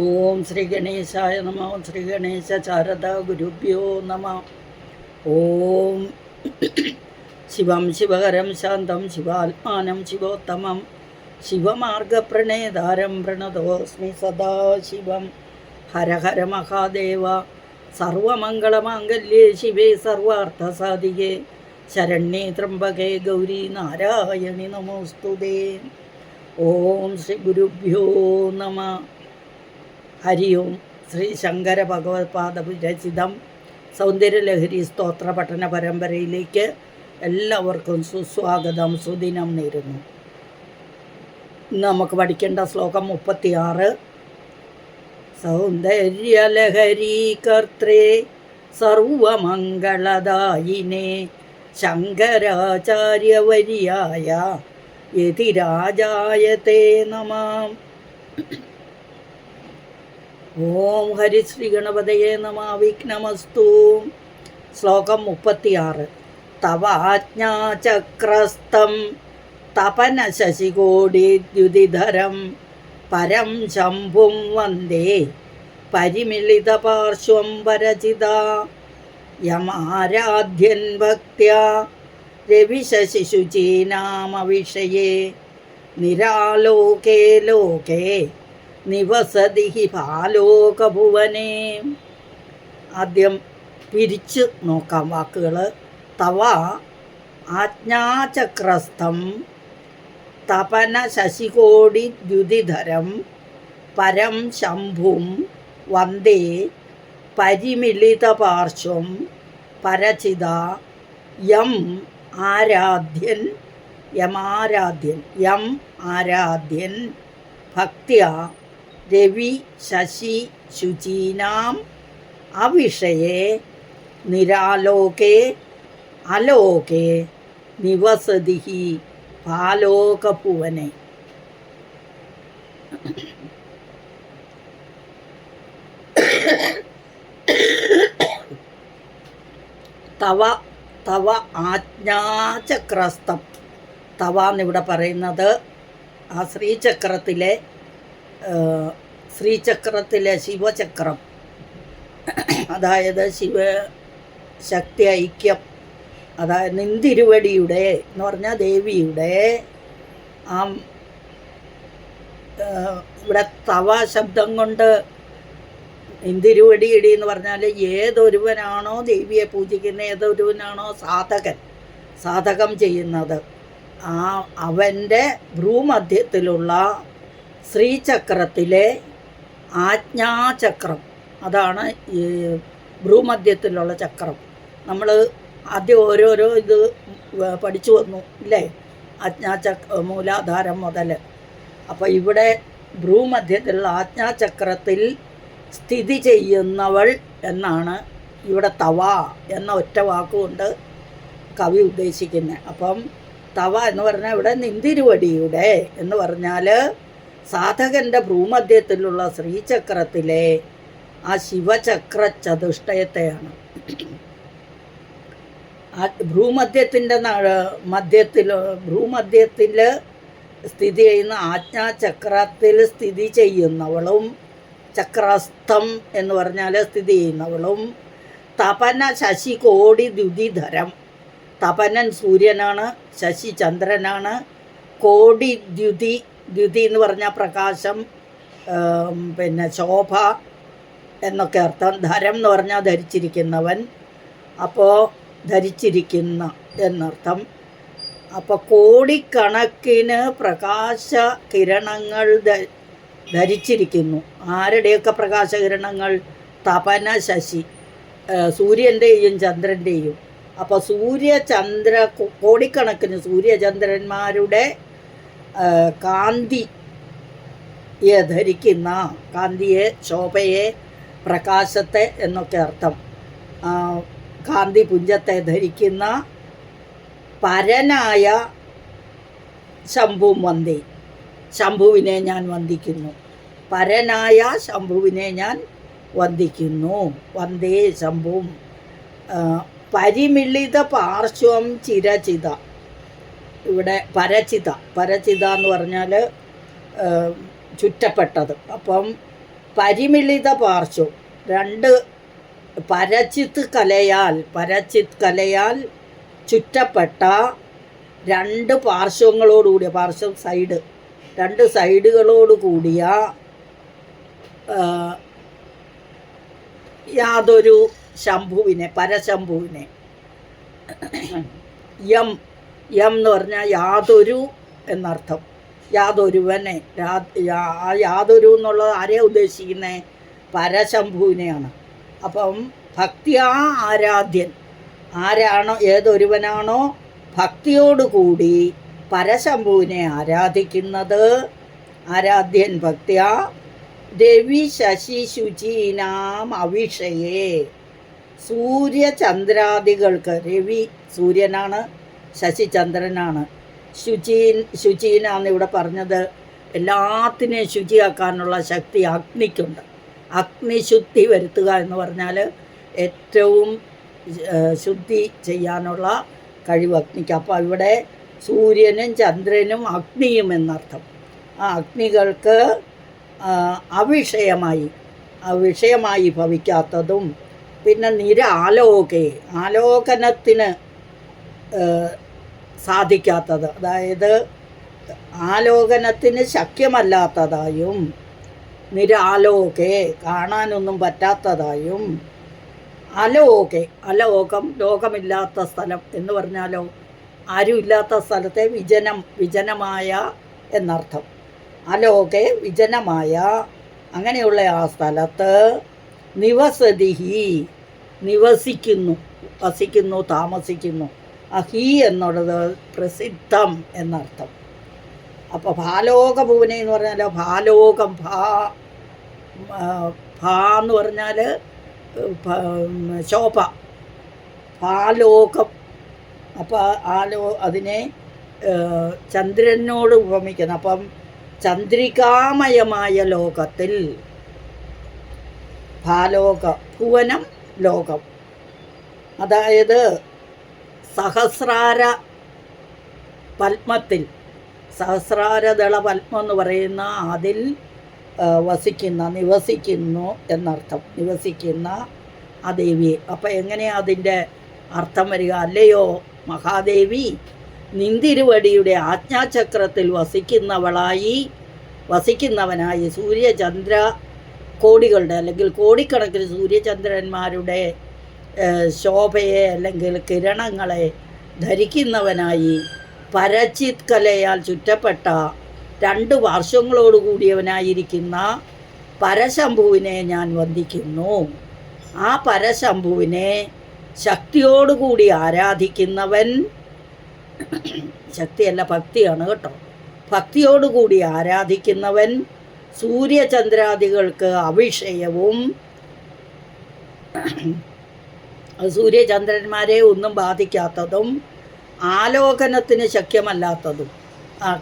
ഓം ശ്രീ ഗണേശായ നമ ശ്രീ ഗണേശ ശാരദ ഗുരുഭ്യോ നമ. ഓം ശിവം ശിവകരം ശാന്തം ശിവാത്മാനം ശിവോത്തമം. ശിവമാർഗപ്രണേതാരം പ്രണതോസ്മി സദാശിവം ഹര ഹര മഹാദേവ സർവമംഗളമാംഗല്യേ ശിവേ സർവാർത്ഥസാധികേ. ശരണ്യേ ത്രംബകേ ഗൗരി നാരായണി നമോസ്തുതേ. ഓം ശ്രീ ഗുരുഭ്യോ നമ. ഹരി ഓം ശ്രീ ശങ്കര ഭഗവത്പാദ വിരചിതം സൗന്ദര്യലഹരി സ്തോത്ര പഠന പരമ്പരയിലേക്ക് എല്ലാവർക്കും സുസ്വാഗതം സുദിനം നേരുന്നു. ഇന്ന് നമുക്ക് പഠിക്കേണ്ട ശ്ലോകം മുപ്പത്തിയാറ്. സൗന്ദര്യലഹരി കർത്തേ സർവമംഗളദായിനെ ശങ്കരാചാര്യവര്യായ യതിരാജായ തേ നമാം. ഓം ഹരിശ്രീ ഗണപതയെ നമ. വിഘ്നമസ്തു. ശ്ലോകം മുപ്പത്തിയാറ്. തവ തപന തപന ശശികോടിദ്യുതിധരം പരം ശംഭും വന്ദേ. പരിമിളിത പാർശ്വം പരചിത യമാരാധ്യൻ ഭക്തിയ. രവിശശിശുചീനാമവിഷയേ. നിരാലോകേ ലോകേ. നിവസതി ഹി ഭാലോകഭുവനേ. ആദ്യം പിരിച്ച് നോക്കാം വാക്കുകൾ തവ ആജ്ഞാചക്രസ്ഥം തപന ശശികോടി ദ്യുതിധരം പരം ശംഭും വന്ദേ പരിമിളിതപാർശ്വം പരചിത യം ആരാധ്യൻ യമാരാധ്യൻ യം ആരാധ്യൻ ഭക്ത്യ രവി ശശി ശുചീനാം അവിഷയെ നിരാലോകേ അലോകേ നിവസതി പാലോകപ്പുവനെ തവ തവ ആജ്ഞാചക്രസ്തം തവ എന്നിവിടെ പറയുന്നത് ആ ശ്രീചക്രത്തിലെ ശ്രീചക്രത്തിലെ ശിവചക്രം. അതായത് ശിവ ശക്തി ഐക്യം അതായത് നിന്തിരുവടിയുടെ എന്ന് പറഞ്ഞാൽ ദേവിയുടെ ആ ഇവിടെ തവ ശബ്ദം കൊണ്ട് ഇന്തിരുവടിയിടി എന്ന് പറഞ്ഞാൽ ഏതൊരുവനാണോ ദേവിയെ പൂജിക്കുന്ന ഏതൊരുവനാണോ സാധകൻ സാധകം ചെയ്യുന്നത്. ആ അവന്റെ ഭ്രൂമധ്യത്തിലുള്ള ശ്രീചക്രത്തിലെ ആജ്ഞാചക്രം. അതാണ് ഈ ഭ്രൂമധ്യത്തിലുള്ള ചക്രം. നമ്മൾ ആദ്യം ഓരോരോ ഇത് പഠിച്ചു വന്നു ഇല്ലേ? ആജ്ഞാചക്ര മൂലാധാരം മുതൽ അപ്പോൾ ഇവിടെ ഭ്രൂമധ്യത്തിലുള്ള ആജ്ഞാചക്രത്തിൽ സ്ഥിതി ചെയ്യുന്നവൾ എന്നാണ് ഇവിടെ തവ എന്ന ഒറ്റ വാക്കുകൊണ്ട് കവി ഉദ്ദേശിക്കുന്നത് അപ്പം തവ എന്ന് പറഞ്ഞാൽ ഇവിടെ നിന്തിരുവടിയുടെ എന്ന് പറഞ്ഞാൽ സാധകന്റെ ഭ്രൂമധ്യത്തിലുള്ള ശ്രീചക്രത്തിലെ ആ ശിവചക്ര ചതുഷ്ടയത്തെയാണ്. ഭ്രൂമധ്യത്തിന്റെ മധ്യത്തിൽ ഭ്രൂമധ്യത്തിൽ സ്ഥിതി ചെയ്യുന്ന ആജ്ഞാചക്രത്തിൽ സ്ഥിതി ചെയ്യുന്നവളും ചക്രസ്ഥം എന്ന് പറഞ്ഞാൽ സ്ഥിതി ചെയ്യുന്നവളും തപന ശശി കോടി ദ്യുതിധരം. തപനൻ സൂര്യനാണ് ശശി ചന്ദ്രനാണ് കോടി ദ്യുതി ദ്യുതി എന്ന് പറഞ്ഞാൽ പ്രകാശം പിന്നെ ശോഭ എന്നൊക്കെ അർത്ഥം. ധരം എന്ന് പറഞ്ഞാൽ ധരിച്ചിരിക്കുന്നവൻ. അപ്പോൾ ധരിച്ചിരിക്കുന്ന എന്നർത്ഥം. അപ്പോൾ കോടിക്കണക്കിന് പ്രകാശ കിരണങ്ങൾ ധരിച്ചിരിക്കുന്നു. ആരുടെയൊക്കെ പ്രകാശകിരണങ്ങൾ? തപന ശശി സൂര്യന്റെയും ചന്ദ്രന്റെയും അപ്പോൾ സൂര്യചന്ദ്ര കോടിക്കണക്കിന് സൂര്യചന്ദ്രന്മാരുടെ കാന്തിയെ ധരിക്കുന്ന കാന്തിയെ ശോഭയെ പ്രകാശത്തെ എന്നൊക്കെ അർത്ഥം. കാന്തി പുഞ്ചത്തെ ധരിക്കുന്ന പരനായ ശംഭുവും വന്ദി. ശംഭുവിനെ ഞാൻ വന്ദിക്കുന്നു. പരനായ ശംഭുവിനെ ഞാൻ വന്ദിക്കുന്നു. വന്ദേ ശംഭുവും പരിമിളിത പാർശ്വം ചിരചിത. ഇവിടെ പരചിത പരചിത എന്ന് പറഞ്ഞാൽ ചുറ്റപ്പെട്ടത്. അപ്പം പരിമിളിത പാർശ്വം രണ്ട് പരചിത്ത് കലയാൽ പരചിത് കലയാൽ ചുറ്റപ്പെട്ട രണ്ട് പാർശ്വങ്ങളോടുകൂടിയ പാർശ്വം സൈഡ് രണ്ട് സൈഡുകളോട് കൂടിയ യാതൊരു ശംഭുവിനെ പരശംഭുവിനെ യം യം എന്ന് പറഞ്ഞാൽ യാതൊരു എന്നർത്ഥം. യാതൊരുവനെ. യാതൊരു എന്നുള്ളത് ആരെ ഉദ്ദേശിക്കുന്നത് പരശംഭുവിനെയാണ്. അപ്പം ഭക്തിയാ ആരാധ്യൻ. ആരാണോ ഏതൊരുവനാണോ ഭക്തിയോടുകൂടി പരശംഭുവിനെ ആരാധിക്കുന്നത്? ആരാധ്യൻ ഭക്തിയ രവി ശശി ശുചീനാം അവിഷയേ. സൂര്യചന്ദ്രാദികൾക്ക് രവി സൂര്യനാണ്. ശശി ചന്ദ്രനാണ് ശുചീൻ ശുചീനാന്ന് ഇവിടെ പറഞ്ഞത്. എല്ലാത്തിനെയും ശുചിയാക്കാനുള്ള ശക്തി അഗ്നിക്കുണ്ട്. അഗ്നിശുദ്ധി വരുത്തുക എന്ന് പറഞ്ഞാൽ ഏറ്റവും ശുദ്ധി ചെയ്യാനുള്ള കഴിവ് അഗ്നിക്ക്. അപ്പോൾ ഇവിടെ സൂര്യനും ചന്ദ്രനും അഗ്നിയും എന്നർത്ഥം. ആ അഗ്നികൾക്ക് അവിഷയമായി അവിഷയമായി ഭവിക്കാത്തതും പിന്നെ നിരാലോകെ ആലോകനത്തിന് സാധിക്കാത്തത്. അതായത് ആലോകനത്തിന് ശക്യമല്ലാത്തതായും നിരാലോകെ കാണാനൊന്നും പറ്റാത്തതായും അലോകെ അലോകം ലോകമില്ലാത്ത സ്ഥലം എന്ന് പറഞ്ഞാലോ ആരുമില്ലാത്ത സ്ഥലത്തെ വിജനം വിജനമായ എന്നർത്ഥം. അലോകെ വിജനമായ അങ്ങനെയുള്ള ആ സ്ഥലത്ത് നിവസതിഹി നിവസിക്കുന്നു വസിക്കുന്നു താമസിക്കുന്നു. ആ ഹി എന്നുള്ളത് പ്രസിദ്ധം എന്നർത്ഥം. അപ്പോൾ ഭാലോക ഭുവനെ എന്ന് പറഞ്ഞാൽ ഭാലോകം ഭാ ഭാ എന്ന് പറഞ്ഞാൽ ശോഭ. ഭാലോകം. അപ്പോൾ ആലോ അതിനെ ചന്ദ്രനോട് ഉപമിക്കുന്നു. അപ്പം ചന്ദ്രികാമയമായ ലോകത്തിൽ ഭാലോക ഭുവനം ലോകം. അതായത് സഹസ്രാര പത്മത്തിൽ സഹസ്രാരദള പത്മം എന്ന് പറയുന്ന അതിൽ വസിക്കുന്ന നിവസിക്കുന്നു എന്നർത്ഥം. നിവസിക്കുന്ന ആ ദേവിയെ അപ്പം എങ്ങനെയാണ് അതിന്റെ അർത്ഥം വരിക? അല്ലയോ? മഹാദേവി നിന്തിരുവടിയുടെ ആജ്ഞാചക്രത്തിൽ വസിക്കുന്നവളായി വസിക്കുന്നവനായി സൂര്യചന്ദ്ര കോടികളുടെ അല്ലെങ്കിൽ കോടിക്കണക്കിന് സൂര്യചന്ദ്രന്മാരുടെ ശോഭയെ അല്ലെങ്കിൽ കിരണങ്ങളെ ധരിക്കുന്നവനായി പരചിത് കലയാൽ ചുറ്റപ്പെട്ട രണ്ട് വർഷങ്ങളോട് കൂടിയവനായിരിക്കുന്ന പരശംഭുവിനെ ഞാൻ വന്ദിക്കുന്നു. ആ പരശംഭുവിനെ ശക്തിയോടുകൂടി ആരാധിക്കുന്നവൻ ശക്തിയല്ല ഭക്തിയാണ് കേട്ടോ. ഭക്തിയോടുകൂടി ആരാധിക്കുന്നവൻ സൂര്യചന്ദ്രാദികൾക്ക് അവിഷയവും അത് സൂര്യചന്ദ്രന്മാരെ ഒന്നും ബാധിക്കാത്തതും ആലോകനത്തിന് ശക്യമല്ലാത്തതും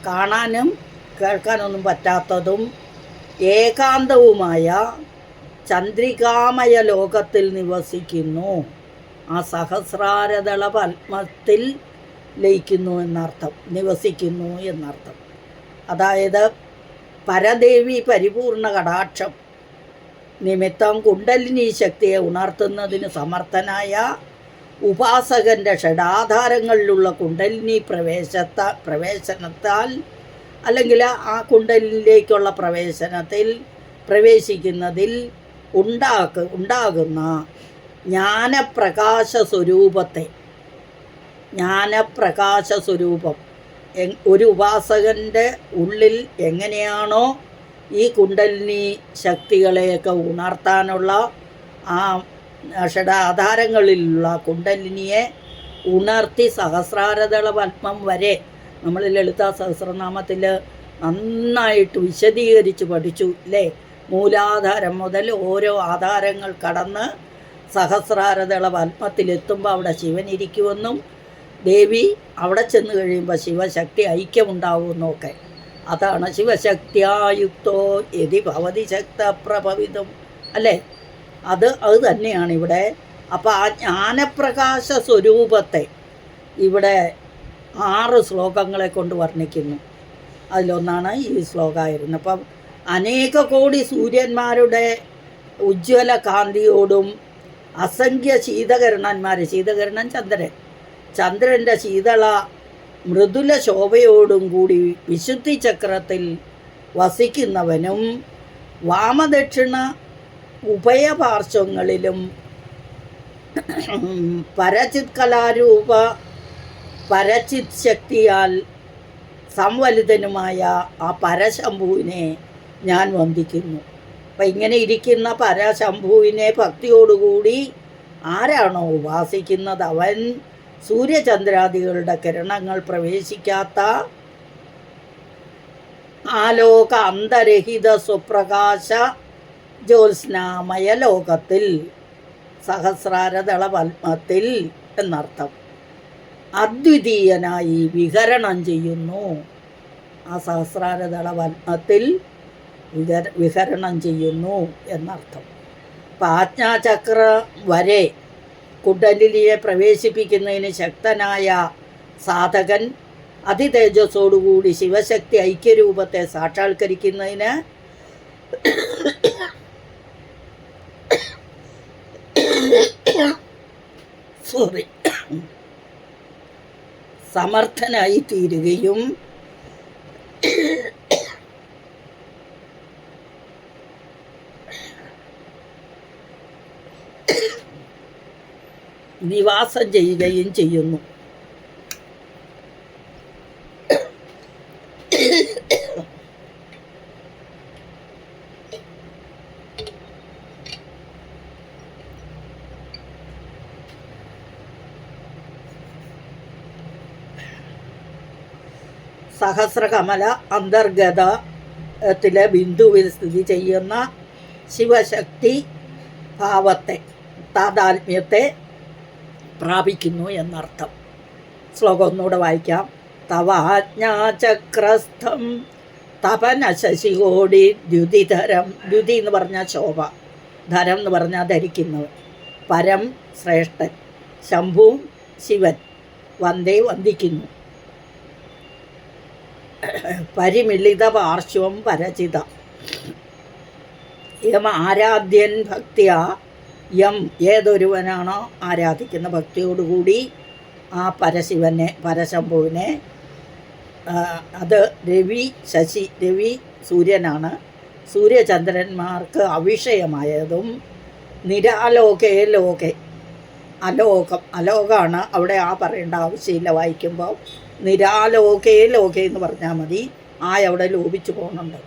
കാണാനും കേൾക്കാനൊന്നും പറ്റാത്തതും ഏകാന്തവുമായ ചന്ദ്രികാമയ ലോകത്തിൽ നിവസിക്കുന്നു. ആ സഹസ്രാരദള പത്മത്തിൽ ലയിക്കുന്നു എന്നർത്ഥം നിവസിക്കുന്നു എന്നർത്ഥം. അതായത് പരദേവി പരിപൂർണ കടാക്ഷം. നിമിത്തം കുണ്ടലിനി ശക്തിയെ ഉണർത്തുന്നതിന് സമർത്ഥനായ ഉപാസകന്റെ ഷഡാധാരങ്ങളിലുള്ള കുണ്ടലിനി പ്രവേശത്ത പ്രവേശനത്താൽ അല്ലെങ്കിൽ ആ കുണ്ടലിനിലേക്കുള്ള പ്രവേശനത്തിൽ പ്രവേശിക്കുന്നതിൽ ഉണ്ടാക്ക ഉണ്ടാകുന്ന ജ്ഞാനപ്രകാശ സ്വരൂപത്തെ ജ്ഞാനപ്രകാശ സ്വരൂപം ഒരു ഉപാസകന്റെ ഉള്ളിൽ എങ്ങനെയാണോ ഈ കുണ്ടലിനി ശക്തികളെയൊക്കെ ഉണർത്താനുള്ള ആ ഷഡാധാരങ്ങളിലുള്ള കുണ്ടലിനിയെ ഉണർത്തി സഹസ്രാരതള പത്മം വരെ നമ്മൾ ലളിത സഹസ്രനാമത്തിൽ നന്നായിട്ട് വിശദീകരിച്ച് പഠിച്ചു അല്ലേ മൂലാധാരം മുതൽ ഓരോ ആധാരങ്ങൾ കടന്ന് സഹസ്രാരതള പത്മത്തിലെത്തുമ്പോൾ അവിടെ ശിവൻ ഇരിക്കുമെന്നും ദേവി അവിടെ ചെന്ന് കഴിയുമ്പോൾ ശിവശക്തി ഐക്യമുണ്ടാവുമെന്നൊക്കെ അതാണ് ശിവശക്തിയായുക്തോ യതി ഭവതി ശക്ത പ്രഭവിതം അല്ലേ? അത് അത് തന്നെയാണ് ഇവിടെ. അപ്പോൾ ആ ജ്ഞാനപ്രകാശ സ്വരൂപത്തെ ഇവിടെ ആറ് ശ്ലോകങ്ങളെ കൊണ്ട് വർണിക്കുന്നു. അതിലൊന്നാണ് ഈ ശ്ലോകമായിരുന്നു അപ്പം അനേക കോടി സൂര്യന്മാരുടെ ഉജ്ജ്വല കാന്തിയോടും അസംഖ്യ ശീതകരണന്മാർ ശീതകരണൻ ചന്ദ്രൻ. ചന്ദ്രന്റെ ശീതള മൃദുല ശോഭയോടും കൂടി വിശുദ്ധി ചക്രത്തിൽ വസിക്കുന്നവനും വാമദക്ഷിണ ഉഭയപാർശ്വങ്ങളിലും പരചിത് കലാരൂപ പരചിത് ശക്തിയാൽ സംവലിതനുമായ ആ പരശംഭുവിനെ ഞാൻ വന്ദിക്കുന്നു. അപ്പം ഇങ്ങനെ ഇരിക്കുന്ന പരശംഭുവിനെ ഭക്തിയോടുകൂടി ആരാണോ ഉപാസിക്കുന്നത്? അവൻ സൂര്യചന്ദ്രാദികളുടെ കിരണങ്ങൾ പ്രവേശിക്കാത്ത ആലോക അന്തരഹിത സുപ്രകാശ ജ്യോത്സ്നാമയ ലോകത്തിൽ സഹസ്രാരതള പത്മത്തിൽ എന്നർത്ഥം. അദ്വിതീയനായി വിഹരണം ചെയ്യുന്നു. ആ സഹസ്രാരതള പത്മത്തിൽ വിഹര വിഹരണം ചെയ്യുന്നു എന്നർത്ഥം. അപ്പം ആജ്ഞാചക്ര വരെ കുണ്ടലിനിയെ പ്രവേശിപ്പിക്കുന്നതിന് ശക്തനായ സാധകൻ അതിതേജസ്സോടുകൂടി ശിവശക്തി ഐക്യരൂപത്തെ സാക്ഷാത്കരിക്കുന്നതിന് സോറി സമർത്ഥനായി തീരുകയും നിവാസം ചെയ്യുകയും ചെയ്യുന്നു. സഹസ്രകമല അന്തർഗതത്തിലെ ബിന്ദുവിൽ സ്ഥിതി ചെയ്യുന്ന ശിവശക്തി ഭാവത്തെ താതാത്മ്യത്തെ പ്രാപിക്കുന്നു എന്നർത്ഥം. ശ്ലോകം ഒന്നുകൂടെ വായിക്കാം. തവാജ്ഞാചക്രസ്ഥം തപന ശശികോടി ദ്യുതിധരം. ദ്യുതി എന്ന് പറഞ്ഞാൽ ശോഭ. ധരം എന്ന് പറഞ്ഞാൽ ധരിക്കുന്നവൻ. പരം ശ്രേഷ്ഠൻ. ശംഭു ശിവൻ. വന്ദേ വന്ദിക്കുന്നു. പരിമിളിത പാർശ്വം പരചിത. യം ആരാധ്യൻ ഭക്തിയ യം ഏതൊരുവനാണോ ആരാധിക്കുന്ന ഭക്തിയോടുകൂടി ആ പരശിവനെ പരശംഭുവിനെ അത് രവി ശശി രവി സൂര്യനാണ്. സൂര്യചന്ദ്രന്മാർക്ക് അവിഷയമായതും നിരാലോകേ ലോകെ അലോകം അലോകമാണ് അവിടെ ആ പറയേണ്ട ആവശ്യമില്ല. വായിക്കുമ്പോൾ നിരാലോകേ ലോകെ എന്ന് പറഞ്ഞാൽ മതി. ആ അവിടെ ലോപിച്ചു പോകുന്നുണ്ട്.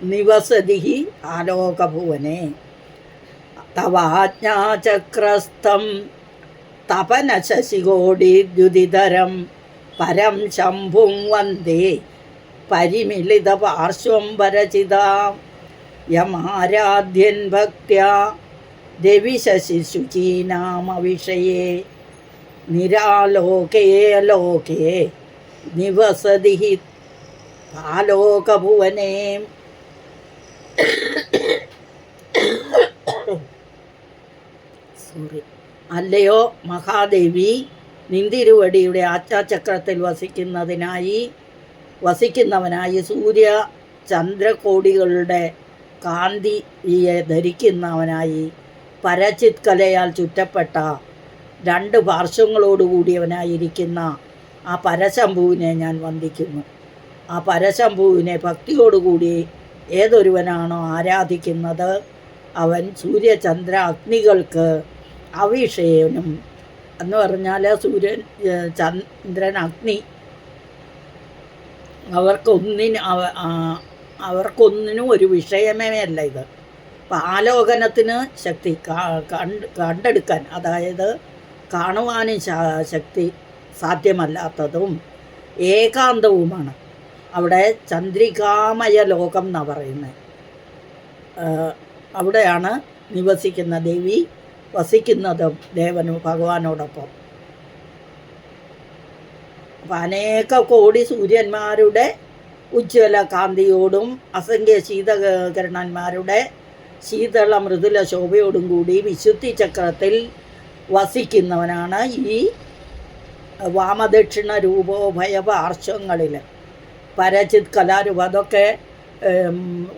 നിവസതി ആലോകഭുവനെ. തവാജ്ഞാചക്രസ്ഥം തപന ശശികോടി ദ്യുതിധരം പരം ശംഭും വന്ദേ പരിമിളിത പാർശ്വം വരചിത യമാരാധ്യൻ ഭക്യാ രവി ശശി ശുചീനാമവിഷയേ നിരാലോകേ ലോകേ നിവസതി ആലോകഭുവനേ സോറി അല്ലയോ മഹാദേവി നിന്തിരുവടിയുടെ ആച്ചാചക്രത്തിൽ വസിക്കുന്നതിനായി വസിക്കുന്നവനായി സൂര്യ ചന്ദ്രകോടികളുടെ കാന്തിയെ ധരിക്കുന്നവനായി പരചിത് കലയാൽ ചുറ്റപ്പെട്ട രണ്ട് പാർശ്വങ്ങളോടുകൂടിയവനായിരിക്കുന്ന ആ പരശംഭുവിനെ ഞാൻ വന്ദിക്കുന്നു. ആ പരശംഭുവിനെ ഭക്തിയോടുകൂടി ഏതൊരുവനാണോ ആരാധിക്കുന്നത് അവൻ സൂര്യചന്ദ്ര അഗ്നികൾക്ക് അവിഷയനും എന്ന് പറഞ്ഞാൽ സൂര്യൻ ചന്ദ്രൻ അഗ്നി അവർക്കൊന്നിന് അവ- അവർക്കൊന്നിനും ഒരു വിഷയമേ അല്ല ഇത്. അപ്പം ആലോകനത്തിന് ശക്തി കണ്ട് കണ്ടെടുക്കാൻ അതായത് കാണുവാനും ശക്തി സാധ്യമല്ലാത്തതും ഏകാന്തവുമാണ്. അവിടെ ചന്ദ്രികാമയ ലോകം എന്നാണ് പറയുന്നത്. അവിടെയാണ് നിവസിക്കുന്ന ദേവി വസിക്കുന്നതും ദേവനും ഭഗവാനോടൊപ്പം. അപ്പം അനേക കോടി സൂര്യന്മാരുടെ ഉജ്ജ്വല കാന്തിയോടും അസംഖ്യ ശീതകരണന്മാരുടെ ശീതള മൃദുല ശോഭയോടും കൂടി വിശുദ്ധി ചക്രത്തിൽ വസിക്കുന്നവനാണ് ഈ വാമദക്ഷിണ രൂപോഭയ പാർശ്വങ്ങളിൽ പരചിത് കലാരൂപം അതൊക്കെ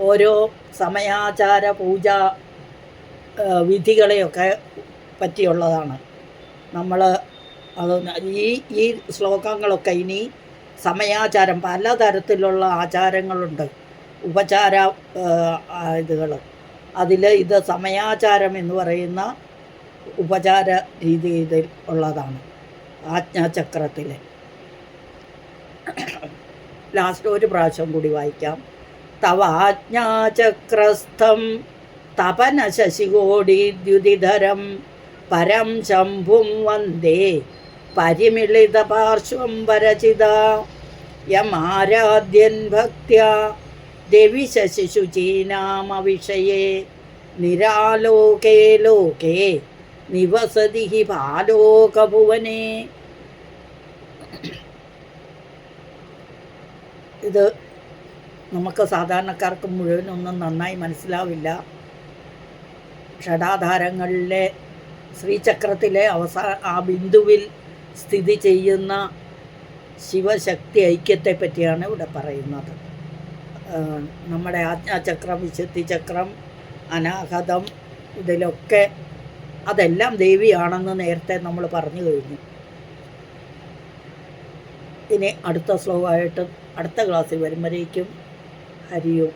ഓരോ സമയാചാര പൂജ വിധികളെയൊക്കെ പറ്റിയുള്ളതാണ്. നമ്മൾ അത് ഈ ഈ ശ്ലോകങ്ങളൊക്കെ ഇനി സമയാചാരം പലതരത്തിലുള്ള ആചാരങ്ങളുണ്ട്. ഉപചാര ഇതുകൾ അതിൽ ഇത് സമയാചാരം എന്ന് പറയുന്ന ഉപചാര രീതിയിൽ ഉള്ളതാണ് ആജ്ഞാചക്രത്തിൽ ലാസ്റ്റ് ഒരു പ്രാവശ്യം കൂടി വായിക്കാം. തവ ആജ്ഞാചക്രസ്ഥം തപന ശശികോടിദ്യുതിധരം പരം ശംഭും വന്ദേ. പരിമിളിത പാർശ്വം പരചിത യമാരാധ്യൻ ഭക്ത ദേവി ശശിശുചീനാമവിഷയെ. നിരാലോകേ ലോകേ. നിവസതി ഹി പാലോകഭുവനെ. ഇത് നമുക്ക് സാധാരണക്കാർക്ക് മുഴുവനൊന്നും നന്നായി മനസ്സിലാവില്ല. ഷടാധാരങ്ങളിലെ ശ്രീചക്രത്തിലെ അവസാന ആ ബിന്ദുവിൽ സ്ഥിതി ചെയ്യുന്ന ശിവശക്തി ഐക്യത്തെ പറ്റിയാണ് ഇവിടെ പറയുന്നത്. നമ്മുടെ ആജ്ഞാചക്രം വിശുദ്ധിചക്രം അനാഹതം ഇതിലൊക്കെ അതെല്ലാം ദേവിയാണെന്ന് നേരത്തെ നമ്മൾ പറഞ്ഞു കഴിഞ്ഞു. ഇനി അടുത്ത ശ്ലോകമായിട്ട് അടുത്ത ക്ലാസ്സിൽ വരുമ്പോഴേക്കും ഹരിയും